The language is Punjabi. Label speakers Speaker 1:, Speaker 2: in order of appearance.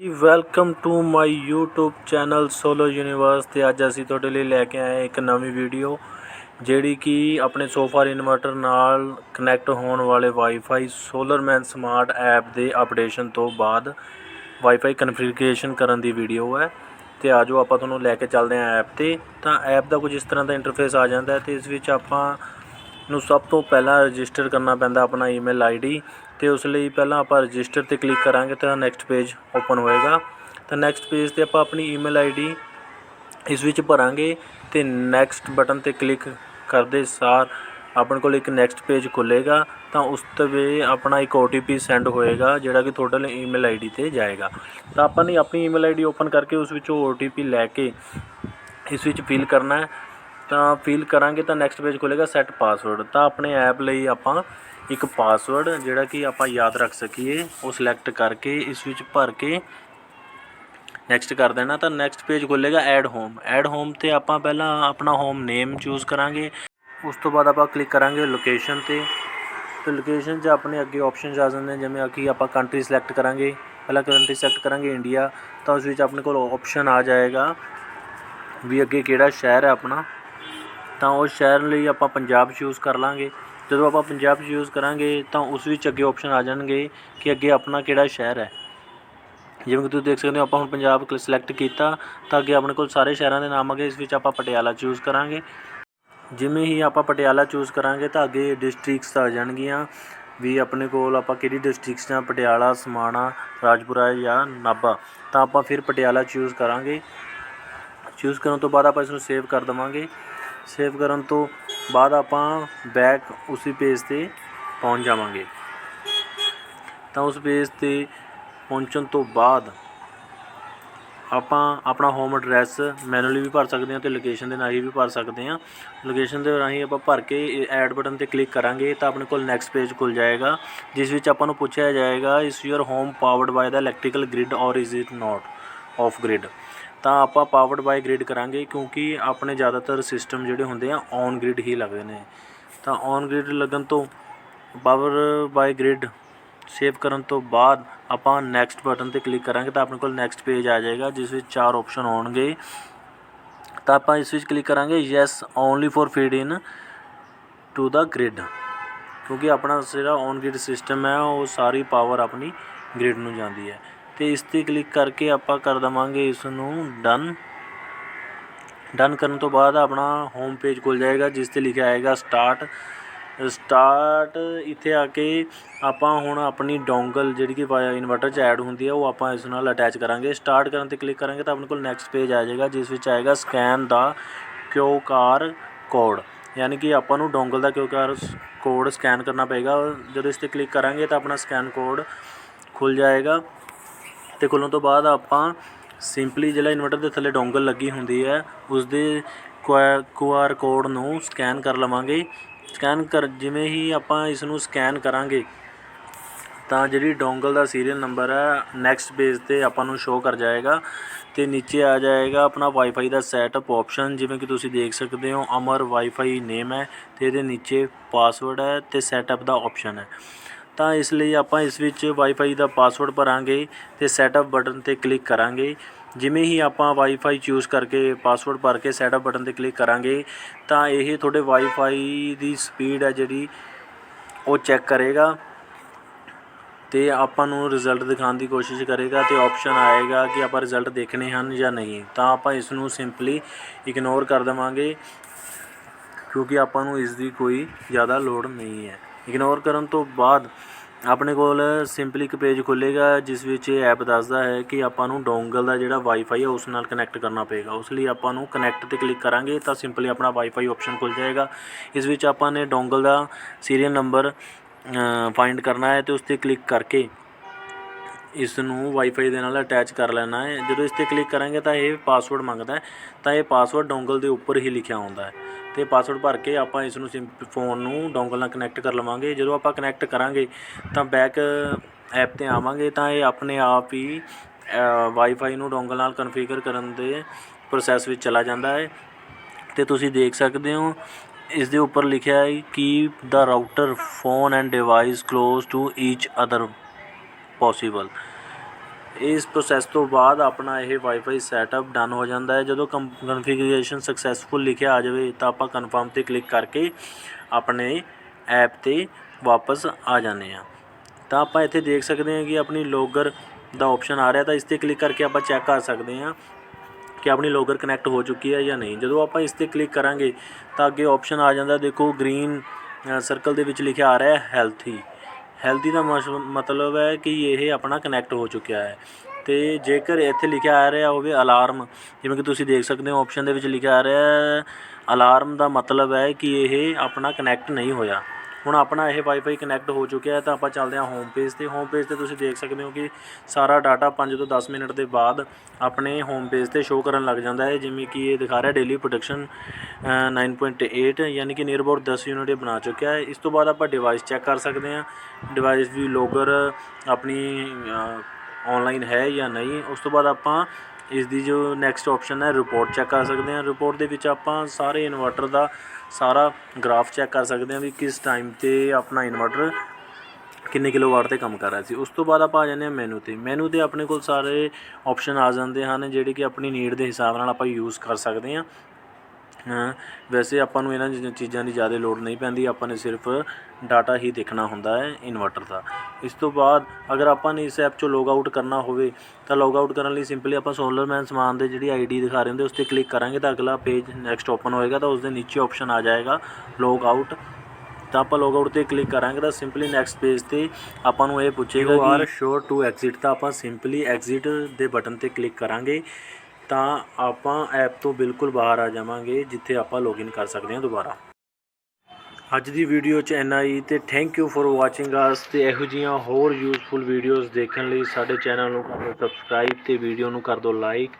Speaker 1: ਜੀ welcome to my YouTube channel solo universe ਤੇ ਅੱਜ ਅਸੀਂ ਤੁਹਾਡੇ ਲਈ ਲੈ ਕੇ ਆਏ ਇੱਕ ਨਵੀਂ ਵੀਡੀਓ ਜਿਹੜੀ ਕਿ ਆਪਣੇ ਸੋਫਾਰ ਇਨਵਰਟਰ ਨਾਲ ਕਨੈਕਟ ਹੋਣ ਵਾਲੇ ਵਾਈਫਾਈ ਸੋਲਰਮੈਨ ਸਮਾਰਟ ਐਪ ਦੇ ਅਪਡੇਸ਼ਨ ਤੋਂ ਬਾਅਦ ਵਾਈਫਾਈ ਕਨਫੀਗਰੇਸ਼ਨ ਕਰਨ ਦੀ ਵੀਡੀਓ ਹੈ। ਤੇ ਆਜੋ ਆਪਾਂ ਤੁਹਾਨੂੰ ਲੈ ਕੇ ਚੱਲਦੇ ਹਾਂ ਐਪ ਤੇ। ਤਾਂ ਐਪ ਦਾ ਕੁਝ ਇਸ ਤਰ੍ਹਾਂ ਦਾ ਇੰਟਰਫੇਸ ਆ ਜਾਂਦਾ ਹੈ ਤੇ ਇਸ ਵਿੱਚ ਆਪਾਂ ਨੂੰ ਸਭ ਤੋਂ ਪਹਿਲਾਂ ਰਜਿਸਟਰ ਕਰਨਾ ਪੈਂਦਾ ਆਪਣਾ ਈਮੇਲ ਆਈਡੀ ਅਤੇ ਉਸ ਲਈ ਪਹਿਲਾਂ ਆਪਾਂ ਰਜਿਸਟਰ ਤੇ ਕਲਿੱਕ ਕਰਾਂਗੇ ਤਾਂ ਨੈਕਸਟ ਪੇਜ ਓਪਨ ਹੋਏਗਾ। ਤਾਂ ਨੈਕਸਟ ਪੇਜ ਤੇ ਆਪਾਂ ਆਪਣੀ ਈਮੇਲ ਆਈ ਡੀ ਇਸ ਵਿੱਚ ਭਰਾਂਗੇ ਅਤੇ ਨੈਕਸਟ ਬਟਨ ਤੇ ਕਲਿੱਕ ਕਰਦੇ ਸਾਰ ਆਪਣੇ ਕੋਲ ਇੱਕ ਨੈਕਸਟ ਪੇਜ ਖੁੱਲ੍ਹੇਗਾ। ਤਾਂ ਉਸ ਤੇ ਆਪਣਾ ਇੱਕ ਓ ਟੀ ਪੀ ਸੈਂਡ ਹੋਏਗਾ, ਜਿਹੜਾ ਕਿ ਤੁਹਾਡੇ ਈਮੇਲ ਆਈ ਡੀ ਤੇ ਜਾਏਗਾ। ਤਾਂ ਆਪਾਂ ਨੇ ਆਪਣੀ ਈਮੇਲ ਆਈ ਡੀ ਓਪਨ ਕਰਕੇ ਉਸ ਵਿੱਚੋਂ ਪੀ ਲੈ ਕੇ ਇਸ ਵਿੱਚ ਫਿਲ ਕਰਨਾ ਤਾਂ ਫਿਲ ਕਰਾਂਗੇ ਤਾਂ ਨੈਕਸਟ ਪੇਜ ਖੁੱਲ੍ਹੇਗਾ ਸੈੱਟ ਪਾਸਵਰਡ ਤਾਂ ਆਪਣੇ ਐਪ ਲਈ ਆਪਾਂ ਇੱਕ ਪਾਸਵਰਡ ਜਿਹੜਾ ਕਿ ਆਪਾਂ ਯਾਦ ਰੱਖ ਸਕੀਏ, ਉਹ ਸਿਲੈਕਟ ਕਰਕੇ ਇਸ ਵਿੱਚ ਭਰ ਕੇ ਨੈਕਸਟ ਕਰ ਦੇਣਾ। ਤਾਂ ਨੈਕਸਟ ਪੇਜ ਖੁੱਲੇਗਾ ਐਡ ਹੋਮ ਐਡ ਹੋਮ ਤੇ ਆਪਾਂ ਪਹਿਲਾਂ ਆਪਣਾ ਹੋਮ ਨੇਮ ਚੂਜ਼ ਕਰਾਂਗੇ। ਉਸ ਤੋਂ ਬਾਅਦ ਆਪਾਂ ਕਲਿੱਕ ਕਰਾਂਗੇ ਲੋਕੇਸ਼ਨ ਤੇ। ਤੇ ਲੋਕੇਸ਼ਨ 'ਚ ਆਪਣੇ ਅੱਗੇ ਆਪਸ਼ਨਸ ਆ ਜਾਂਦੇ ਨੇ, ਜਿਵੇਂ ਕਿ ਆਪਾਂ ਕੰਟਰੀ ਸਿਲੈਕਟ ਕਰਾਂਗੇ। ਪਹਿਲਾਂ ਕੰਟਰੀ ਸਿਲੈਕਟ ਕਰਾਂਗੇ ਇੰਡੀਆ ਤਾਂ ਉਸ ਵਿੱਚ ਆਪਣੇ ਕੋਲ ਆਪਸ਼ਨ ਆ ਜਾਏਗਾ ਵੀ ਅੱਗੇ ਕਿਹੜਾ ਸ਼ਹਿਰ ਹੈ ਆਪਣਾ। ਤਾਂ ਉਸ ਸ਼ਹਿਰ ਲਈ ਆਪਾਂ ਪੰਜਾਬ ਚੂਜ਼ ਕਰ ਲਾਂਗੇ। ਜਦੋਂ ਆਪਾਂ ਪੰਜਾਬ ਯੂਜ਼ ਕਰਾਂਗੇ ਤਾਂ ਉਸ ਵਿੱਚ ਅੱਗੇ ਆਪਸ਼ਨ ਆ ਜਾਣਗੇ ਕਿ ਅੱਗੇ ਆਪਣਾ ਕਿਹੜਾ ਸ਼ਹਿਰ ਹੈ। ਜਿਵੇਂ ਕਿ ਤੁਸੀਂ ਦੇਖ ਸਕਦੇ ਹੋ, ਆਪਾਂ ਹੁਣ ਪੰਜਾਬ ਸਿਲੈਕਟ ਕੀਤਾ ਤਾਂ ਅੱਗੇ ਆਪਣੇ ਕੋਲ ਸਾਰੇ ਸ਼ਹਿਰਾਂ ਦੇ ਨਾਮ ਆ ਗਏ ਇਸ ਵਿੱਚ ਆਪਾਂ ਪਟਿਆਲਾ ਚੂਜ਼ ਕਰਾਂਗੇ। ਜਿਵੇਂ ਹੀ ਆਪਾਂ ਪਟਿਆਲਾ ਚੂਜ਼ ਕਰਾਂਗੇ ਤਾਂ ਅੱਗੇ ਡਿਸਟ੍ਰਿਕਟਸ ਆ ਜਾਣਗੀਆਂ ਵੀ ਆਪਣੇ ਕੋਲ ਆਪਾਂ ਕਿਹੜੀ ਡਿਸਟ੍ਰਿਕਟਸ ਜਾਂ ਪਟਿਆਲਾ, ਸਮਾਣਾ, ਰਾਜਪੁਰਾ ਜਾਂ ਨਾਭਾ। ਤਾਂ ਆਪਾਂ ਫਿਰ ਪਟਿਆਲਾ ਚੂਜ਼ ਕਰਾਂਗੇ। ਚੂਜ਼ ਕਰਨ ਤੋਂ ਬਾਅਦ ਆਪਾਂ ਇਸ ਨੂੰ ਸੇਵ ਕਰ ਦਵਾਂਗੇ। ਸੇਵ ਕਰਨ ਤੋਂ ਬਾਅਦ ਆਪਾਂ ਬੈਕ ਉਸੇ ਪੇਜ ਤੇ ਪਹੁੰਚ ਜਾਵਾਂਗੇ। ਤਾਂ ਉਸ ਪੇਜ ਤੇ ਪਹੁੰਚਣ ਤੋਂ ਬਾਅਦ ਆਪਾਂ ਆਪਣਾ ਹੋਮ ਐਡਰੈਸ ਮੈਨੂਅਲੀ ਵੀ ਭਰ ਸਕਦੇ ਹਾਂ ਤੇ ਲੋਕੇਸ਼ਨ ਦੇ ਰਾਹੀਂ ਵੀ ਭਰ ਸਕਦੇ ਹਾਂ। ਲੋਕੇਸ਼ਨ ਦੇ ਰਾਹੀਂ ਆਪਾਂ ਭਰ ਕੇ ਐਡ ਬਟਨ ਤੇ ਕਲਿੱਕ ਕਰਾਂਗੇ ਤਾਂ ਆਪਣੇ ਕੋਲ ਨੈਕਸਟ ਪੇਜ ਖੁੱਲ ਜਾਏਗਾ, ਜਿਸ ਵਿੱਚ ਆਪਾਂ ਨੂੰ ਪੁੱਛਿਆ ਜਾਏਗਾ ਇਸ your home powered by the electrical grid or is it not off grid ਤਾਂ ਆਪਾਂ ਪਾਵਰਡ ਬਾਈ ਗ੍ਰਿਡ ਕਰਾਂਗੇ ਕਿਉਂਕਿ ਆਪਣੇ ਜ਼ਿਆਦਾਤਰ ਸਿਸਟਮ ਜਿਹੜੇ ਹੁੰਦੇ ਆ ਔਨ ਗ੍ਰਿਡ ਹੀ ਲੱਗਦੇ ਨੇ। ਤਾਂ ਔਨ ਗ੍ਰਿਡ ਲੱਗਣ ਤੋਂ ਪਾਵਰ ਬਾਈ ਗ੍ਰਿਡ ਸੇਵ ਕਰਨ ਤੋਂ ਬਾਅਦ ਆਪਾਂ ਨੈਕਸਟ ਬਟਨ ਤੇ ਕਲਿੱਕ ਕਰਾਂਗੇ ਤਾਂ ਆਪਣੇ ਕੋਲ ਨੈਕਸਟ ਪੇਜ ਆ ਜਾਏਗਾ, ਜਿਸ ਵਿੱਚ ਚਾਰ ਆਪਸ਼ਨ ਹੋਣਗੇ ਤਾਂ ਆਪਾਂ ਇਸ ਵਿੱਚ ਕਲਿੱਕ ਕਰਾਂਗੇ yes only for feed into the grid ਕਿਉਂਕਿ ਆਪਣਾ ਜਿਹੜਾ ਔਨ ਗ੍ਰਿਡ ਸਿਸਟਮ ਹੈ, ਉਹ ਸਾਰੀ ਪਾਵਰ ਆਪਣੀ ਗ੍ਰਿਡ ਨੂੰ ਜਾਂਦੀ ਹੈ। ਅਤੇ ਇਸ ਤੇ ਕਲਿੱਕ ਕਰਕੇ ਆਪਾਂ ਕਰ ਦੇਵਾਂਗੇ ਇਸ ਨੂੰ ਡਨ ਡਨ ਕਰਨ ਤੋਂ ਬਾਅਦ ਆਪਣਾ ਹੋਮ ਪੇਜ ਖੁੱਲ ਜਾਏਗਾ, ਜਿਸ ਤੇ ਲਿਖਿਆ ਆਏਗਾ ਸਟਾਰਟ ਸਟਾਰਟ ਇੱਥੇ ਆ ਕੇ ਆਪਾਂ ਹੁਣ ਆਪਣੀ ਡੋਂਗਲ ਜਿਹੜੀ ਕਿ ਇਨਵਰਟਰ 'ਚ ਐਡ ਹੁੰਦੀ ਹੈ ਉਹ ਆਪਾਂ ਇਸ ਨਾਲ ਅਟੈਚ ਕਰਾਂਗੇ। ਸਟਾਰਟ ਕਰਨ ਤੇ ਕਲਿੱਕ ਕਰਾਂਗੇ ਤਾਂ ਆਪਣੇ ਕੋਲ ਨੈਕਸਟ ਪੇਜ ਆ ਜਾਏਗਾ, ਜਿਸ ਵਿੱਚ ਆਏਗਾ scan the Q R code ਯਾਨੀ ਕਿ ਆਪਾਂ ਨੂੰ ਡੋਂਗਲ ਦਾ ਕਿਊ ਆਰ ਕੋਡ ਸਕੈਨ ਕਰਨਾ ਪਏਗਾ। ਜਦੋਂ ਇਸ ਤੇ ਕਲਿੱਕ ਕਰਾਂਗੇ ਤਾਂ ਆਪਣਾ ਸਕੈਨ ਕੋਡ ਖੁੱਲ ਜਾਏਗਾ। ਅਤੇ ਖੁੱਲ੍ਹਣ ਤੋਂ ਬਾਅਦ ਆਪਾਂ ਸਿੰਪਲੀ ਜਿਹੜਾ ਇਨਵਰਟਰ ਦੇ ਥੱਲੇ ਡੋਂਗਲ ਲੱਗੀ ਹੁੰਦੀ ਹੈ ਉਸ ਦੇ ਕਿਊ ਆਰ ਕੋਡ ਨੂੰ ਸਕੈਨ ਕਰ ਲਵਾਂਗੇ। ਸਕੈਨ ਕਰ, ਜਿਵੇਂ ਹੀ ਆਪਾਂ ਇਸ ਨੂੰ ਸਕੈਨ ਕਰਾਂਗੇ, ਤਾਂ ਜਿਹੜੀ ਡੋਂਗਲ ਦਾ ਸੀਰੀਅਲ ਨੰਬਰ ਹੈ ਨੈਕਸਟ ਪੇਜ ਤੇ ਆਪਾਂ ਨੂੰ ਸ਼ੋਅ ਕਰ ਜਾਏਗਾ। ਅਤੇ ਨੀਚੇ ਆ ਜਾਏਗਾ ਆਪਣਾ ਵਾਈਫਾਈ ਦਾ ਸੈਟਅਪ ਆਪਸ਼ਨ ਜਿਵੇਂ ਕਿ ਤੁਸੀਂ ਦੇਖ ਸਕਦੇ ਹੋ, ਅਮਰ ਵਾਈਫਾਈ ਨੇਮ ਹੈ ਅਤੇ ਇਹਦੇ ਨੀਚੇ ਪਾਸਵਰਡ ਹੈ ਅਤੇ ਸੈਟਅਪ ਦਾ ਆਪਸ਼ਨ ਹੈ। ਤਾਂ ਇਸ ਲਈ ਆਪਾਂ ਇਸ ਵਿੱਚ ਵਾਈਫਾਈ ਦਾ ਪਾਸਵਰਡ ਭਰਾਂਗੇ ਅਤੇ ਸੈਟਅਪ ਬਟਨ ਤੇ ਕਲਿੱਕ ਕਰਾਂਗੇ। ਜਿਵੇਂ ਹੀ ਆਪਾਂ ਵਾਈਫਾਈ ਚੂਜ਼ ਕਰਕੇ ਪਾਸਵਰਡ ਭਰ ਕੇ ਸੈਟਅਪ ਬਟਨ ਤੇ ਕਲਿੱਕ ਕਰਾਂਗੇ, ਤਾਂ ਇਹ ਤੁਹਾਡੇ ਵਾਈਫਾਈ ਦੀ ਸਪੀਡ ਹੈ ਜਿਹੜੀ ਉਹ ਚੈੱਕ ਕਰੇਗਾ ਅਤੇ ਆਪਾਂ ਨੂੰ ਰਿਜ਼ਲਟ ਦਿਖਾਉਣ ਦੀ ਕੋਸ਼ਿਸ਼ ਕਰੇਗਾ ਅਤੇ ਆਪਸ਼ਨ ਆਏਗਾ ਕਿ ਆਪਾਂ ਰਿਜ਼ਲਟ ਦੇਖਣੇ ਹਨ ਜਾਂ ਨਹੀਂ। ਤਾਂ ਆਪਾਂ ਇਸ ਨੂੰ ਸਿੰਪਲੀ ਇਗਨੋਰ ਕਰ ਦੇਵਾਂਗੇ ਕਿਉਂਕਿ ਆਪਾਂ ਨੂੰ ਇਸ ਦੀ ਕੋਈ ਜ਼ਿਆਦਾ ਲੋੜ ਨਹੀਂ ਹੈ। ਇਗਨੋਰ ਕਰਨ ਤੋਂ ਬਾਅਦ ਆਪਣੇ ਕੋਲ ਸਿੰਪਲੀ ਇੱਕ ਪੇਜ ਖੁੱਲੇਗਾ ਜਿਸ ਵਿੱਚ ਇਹ ਐਪ ਦੱਸਦਾ ਹੈ ਕਿ ਆਪਾਂ ਨੂੰ ਡੋਂਗਲ ਦਾ ਜਿਹੜਾ ਵਾਈਫਾਈ ਹੈ ਉਸ ਨਾਲ ਕਨੈਕਟ ਕਰਨਾ ਪਏਗਾ। ਉਸ ਲਈ ਆਪਾਂ ਨੂੰ ਕਨੈਕਟ ਤੇ ਕਲਿੱਕ ਕਰਾਂਗੇ ਤਾਂ ਸਿੰਪਲੀ ਆਪਣਾ ਵਾਈਫਾਈ ਆਪਸ਼ਨ ਖੁੱਲ ਜਾਏਗਾ। ਇਸ ਵਿੱਚ ਆਪਾਂ ਨੇ ਡੋਂਗਲ ਦਾ ਸੀਰੀਅਲ ਨੰਬਰ ਫਾਈਂਡ ਕਰਨਾ ਹੈ ਤੇ ਉਸ ਤੇ ਕਲਿੱਕ ਕਰਕੇ ਇਸ ਨੂੰ ਵਾਈਫਾਈ ਦੇ ਨਾਲ ਅਟੈਚ ਕਰ ਲੈਣਾ ਹੈ। ਜਦੋਂ ਇਸ ਤੇ ਕਲਿੱਕ ਕਰਾਂਗੇ ਤਾਂ ਇਹ ਪਾਸਵਰਡ ਮੰਗਦਾ ਹੈ। ਤਾਂ ਇਹ ਪਾਸਵਰਡ ਡੋਂਗਲ ਦੇ ਉੱਪਰ ਹੀ ਲਿਖਿਆ ਹੁੰਦਾ ਹੈ। ਅਤੇ ਪਾਸਵਰਡ ਭਰ ਕੇ ਆਪਾਂ ਇਸ ਨੂੰ ਫੋਨ ਨੂੰ ਡੋਂਗਲ ਨਾਲ ਕਨੈਕਟ ਕਰ ਲਵਾਂਗੇ। ਜਦੋਂ ਆਪਾਂ ਕਨੈਕਟ ਕਰਾਂਗੇ, ਤਾਂ ਬੈਕ ਐਪ ਤੇ ਆਵਾਂਗੇ, ਤਾਂ ਇਹ ਆਪਣੇ ਆਪ ਹੀ ਵਾਈਫਾਈ ਨੂੰ ਡੋਂਗਲ ਨਾਲ ਕਨਫੀਗਰ ਕਰਨ ਦੇ ਪ੍ਰੋਸੈਸ ਵਿੱਚ ਚਲਾ ਜਾਂਦਾ ਹੈ। ਅਤੇ ਤੁਸੀਂ ਦੇਖ ਸਕਦੇ ਹੋ, ਇਸ ਦੇ ਉੱਪਰ ਲਿਖਿਆ ਹੈ ਕਿ ਦਾ router phone and device close to each other possible ਇਸ ਪ੍ਰੋਸੈਸ ਤੋਂ ਬਾਅਦ ਆਪਣਾ ਇਹ ਵਾਈਫਾਈ ਸੈਟਅਪ ਡਨ ਹੋ ਜਾਂਦਾ ਹੈ। ਜਦੋਂ ਕਨਫੀਗਰੇਸ਼ਨ ਸਕਸੈਸਫੁਲ ਲਿਖਿਆ ਆ ਜਾਵੇ, ਤਾਂ ਆਪਾਂ ਕਨਫਰਮ ਤੇ ਕਲਿੱਕ ਕਰਕੇ ਆਪਣੇ ਐਪ ਤੇ ਵਾਪਸ ਆ ਜਾਂਦੇ ਹਾਂ। ਤਾਂ ਆਪਾਂ ਇੱਥੇ ਦੇਖ ਸਕਦੇ ਹਾਂ ਕਿ ਆਪਣੀ ਲੋਗਰ ਦਾ ਆਪਸ਼ਨ ਆ ਰਿਹਾ, ਤਾਂ ਇਸ ਤੇ ਕਲਿੱਕ ਕਰਕੇ ਆਪਾਂ ਚੈੱਕ ਕਰ ਸਕਦੇ ਹਾਂ ਕਿ ਆਪਣੀ ਲੋਗਰ ਕਨੈਕਟ ਹੋ ਚੁੱਕੀ ਹੈ ਜਾਂ ਨਹੀਂ। ਜਦੋਂ ਆਪਾਂ ਇਸ ਤੇ ਕਲਿੱਕ ਕਰਾਂਗੇ, ਤਾਂ ਅੱਗੇ ਆਪਸ਼ਨ ਆ ਜਾਂਦਾ, ਦੇਖੋ ਗ੍ਰੀਨ ਸਰਕਲ ਦੇ ਵਿੱਚ ਲਿਖਿਆ ਆ ਰਿਹਾ ਹੈ ਹੈਲਥੀ ਹੈਲਦੀ ਦਾ ਮਸ਼- ਮਤਲਬ ਹੈ ਕਿ ਇਹ ਆਪਣਾ ਕਨੈਕਟ ਹੋ ਚੁੱਕਿਆ ਹੈ। ਅਤੇ ਜੇਕਰ ਇੱਥੇ ਲਿਖਿਆ ਆ ਰਿਹਾ ਹੋਵੇ ਅਲਾਰਮ ਜਿਵੇਂ ਕਿ ਤੁਸੀਂ ਦੇਖ ਸਕਦੇ ਹੋ ਆਪਸ਼ਨ ਦੇ ਵਿੱਚ ਲਿਖਿਆ ਆ ਰਿਹਾ ਅਲਾਰਮ ਦਾ ਮਤਲਬ ਹੈ ਕਿ ਇਹ ਆਪਣਾ ਕਨੈਕਟ ਨਹੀਂ ਹੋਇਆ। ਹੁਣ ਆਪਣਾ ਇਹ ਵਾਈਫਾਈ ਕਨੈਕਟ ਹੋ ਚੁੱਕਿਆ ਹੈ, ਤਾਂ ਆਪਾਂ ਚੱਲਦੇ ਹਾਂ ਹੋਮ ਪੇਜ ਤੇ। ਹੋਮ ਪੇਜ ਤੇ ਤੁਸੀਂ ਦੇਖ ਸਕਦੇ ਹੋ ਕਿ ਸਾਰਾ ਡਾਟਾ 5 ਤੋਂ 10 ਮਿੰਟ ਦੇ ਬਾਅਦ ਆਪਣੇ ਹੋਮ ਪੇਜ ਤੇ ਸ਼ੋਅ ਕਰਨ ਲੱਗ ਜਾਂਦਾ ਹੈ। ਜਿਵੇਂ ਕਿ ਇਹ ਦਿਖਾ ਰਿਹਾ ਡੇਲੀ ਪ੍ਰੋਡਕਸ਼ਨ 9.8 ਯਾਨੀ ਕਿ ਨੀਅਰ ਅਬਾਊਟ 10 ਯੂਨਿਟ ਇਹ ਬਣਾ ਚੁੱਕਿਆ ਹੈ। ਇਸ ਤੋਂ ਬਾਅਦ ਆਪਾਂ ਡਿਵਾਈਸ ਚੈੱਕ ਕਰ ਸਕਦੇ ਹਾਂ। ਡਿਵਾਈਸ ਵੀ ਲੋਗਰ ਆਪਣੀ ਆਨਲਾਈਨ ਹੈ ਜਾਂ ਨਹੀਂ। ਉਸ ਤੋਂ ਬਾਅਦ ਆਪਾਂ ਇਸ ਦੀ ਜੋ ਨੈਕਸਟ ਆਪਸ਼ਨ ਹੈ ਰਿਪੋਰਟ ਚੈੱਕ ਕਰ ਸਕਦੇ ਹਾਂ। ਰਿਪੋਰਟ ਦੇ ਵਿੱਚ ਆਪਾਂ ਸਾਰੇ ਇਨਵਰਟਰ ਦਾ ਸਾਰਾ ਗ੍ਰਾਫ ਚੈੱਕ ਕਰ ਸਕਦੇ ਹਾਂ ਵੀ ਕਿਸ ਟਾਈਮ ਤੇ ਆਪਣਾ ਇਨਵਰਟਰ ਕਿੰਨੇ ਕਿਲੋਵਾਟ ਤੇ ਕੰਮ ਕਰ ਰਿਹਾ ਸੀ। ਉਸ ਤੋਂ ਬਾਅਦ ਆਪਾਂ ਆ ਜਾਂਦੇ ਹਾਂ ਮੈਨੂ ਤੇ। ਮੈਨੂ ਤੇ ਆਪਣੇ ਕੋਲ ਸਾਰੇ ਆਪਸ਼ਨ ਆ ਜਾਂਦੇ ਹਨ, ਜਿਹੜੇ ਕਿ ਆਪਣੀ ਨੀਡ ਦੇ ਹਿਸਾਬ ਨਾਲ ਆਪਾਂ ਯੂਜ਼ ਕਰ ਸਕਦੇ ਹਾਂ ਹਾਂ। ਵੈਸੇ ਆਪਾਂ ਨੂੰ ਇਹਨਾਂ ਚੀਜ਼ਾਂ- ਚੀਜ਼ਾਂ ਦੀ ਜ਼ਿਆਦਾ ਲੋੜ ਨਹੀਂ ਪੈਂਦੀ ਆਪਾਂ ਨੇ ਸਿਰਫ ਡਾਟਾ ਹੀ ਦੇਖਣਾ ਹੁੰਦਾ ਹੈ ਇਨਵਰਟਰ ਦਾ। ਇਸ ਤੋਂ ਬਾਅਦ ਅਗਰ ਆਪਾਂ ਨੇ ਇਸ ਐਪ ਚੋਂ ਲੌਗ ਆਊਟ ਕਰਨਾ ਹੋਵੇ ਤਾਂ ਲੌਗ ਆਊਟ ਕਰਨ ਲਈ ਸਿੰਪਲੀ ਆਪਾਂ ਸੋਲਰਮੈਨ ਸਮਾਨ ਦੇ ਜਿਹੜੀ ਆਈਡੀ ਦਿਖਾ ਰਹੇ ਹੁੰਦੇ ਉਸ ਤੇ ਕਲਿੱਕ ਕਰਾਂਗੇ ਤਾਂ ਅਗਲਾ ਪੇਜ ਨੈਕਸਟ ਓਪਨ ਹੋਏਗਾ ਤਾਂ ਉਸ ਦੇ ਨੀਚੇ ਆਪਸ਼ਨ ਆ ਜਾਏਗਾ ਲੌਗ ਆਊਟ ਤਾਂ ਆਪਾਂ ਲੌਗ ਆਊਟ ਤੇ ਕਲਿੱਕ ਕਰਾਂਗੇ ਤਾਂ ਸਿੰਪਲੀ ਨੈਕਸਟ ਪੇਜ ਤੇ ਆਪਾਂ ਨੂੰ ਇਹ ਪੁੱਛੇਗਾ ਕਿ ਆਰ ਸ਼ੋਰ ਟੂ ਐਗਜ਼ਿਟ ਤਾਂ ਆਪਾਂ ਸਿੰਪਲੀ ਐਗਜ਼ਿਟ ਦੇ ਬਟਨ ਤੇ ਕਲਿੱਕ ਕਰਾਂਗੇ। ਤਾਂ ਆਪਾਂ ਐਪ ਤੋਂ ਬਿਲਕੁਲ ਬਾਹਰ ਆ ਜਾਵਾਂਗੇ, ਜਿੱਥੇ ਆਪਾਂ ਲੌਗਇਨ ਕਰ ਸਕਦੇ ਹਾਂ ਦੁਬਾਰਾ। ਅੱਜ ਦੀ ਵੀਡੀਓ 'ਚ ਇੰਨਾ ਹੀ, ਤੇ thank you for watching us ਤੇ ਇਹੋ ਜਿਹੀਆਂ ਹੋਰ ਯੂਸਫੁਲ ਵੀਡੀਓਜ਼ ਦੇਖਣ ਲਈ ਸਾਡੇ ਚੈਨਲ ਨੂੰ ਕਰ ਦਿਓ ਸਬਸਕ੍ਰਾਈਬ ਤੇ ਵੀਡੀਓ ਨੂੰ ਕਰ ਦਿਓ ਲਾਈਕ